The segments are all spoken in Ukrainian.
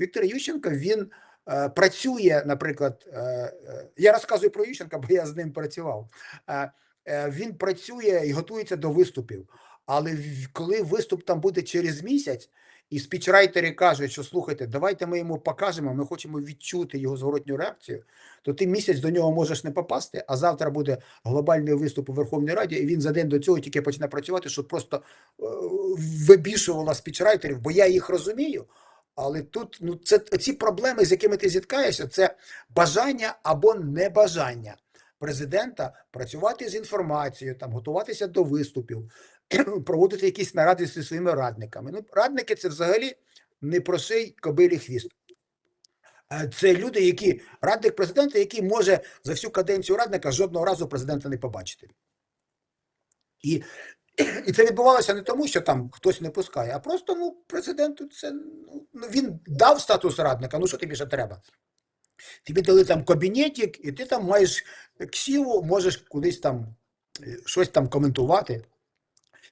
Віктор Ющенко він е, працює, наприклад, е, е, я розказую про Ющенка, бо я з ним працював. Він працює і готується до виступів. Але коли виступ там буде через місяць, і спічрайтери кажуть, що слухайте, давайте ми йому покажемо, ми хочемо відчути його зворотню реакцію, то ти місяць до нього можеш не попасти, а завтра буде глобальний виступ у Верховній Раді, і він за день до цього тільки почне працювати, щоб просто вибішувала спічрайтерів, бо я їх розумію. Але тут ну це ці проблеми, з якими ти зіткаєшся, це бажання або небажання президента працювати з інформацією, там готуватися до виступів, проводити якісь наради зі своїми радниками. Ну, радники це взагалі не проший кобилі хвіст. Е, Це люди, які радник президента, який може за всю каденцію радника жодного разу президента не побачити. І, і це відбувалося не тому, що там хтось не пускає, а просто ну, президенту це ну, він дав статус радника. Ну що тобі ще треба? Тобі дали там кабінетик, і ти там маєш ксіву, можеш кудись там е, щось там коментувати.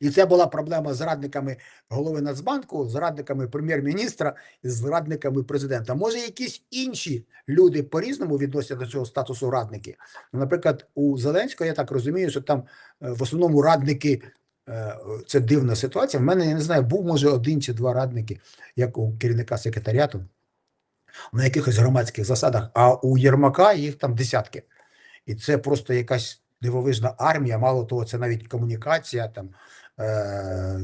І це була проблема з радниками голови Нацбанку, з радниками прем'єр-міністра, з радниками президента. Може, якісь інші люди по-різному відносяться до цього статусу радники. Ну, Наприклад, у Зеленського я так розумію, що там е, в основному радники. Е, Це дивна ситуація. В мене я не знаю, був може один чи два радники, як у керівника секретаріату, на якихось громадських засадах, а у Єрмака їх там десятки. І це просто якась дивовижна армія. Мало того, це навіть комунікація, там е-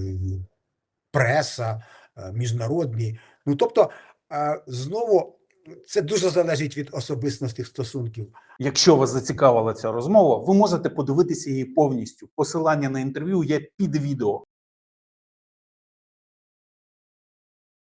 преса, е, міжнародні. Ну тобто, е- знову це дуже залежить від особистостих стосунків. Якщо вас зацікавила ця розмова, ви можете подивитися її повністю. Посилання на інтерв'ю є під відео.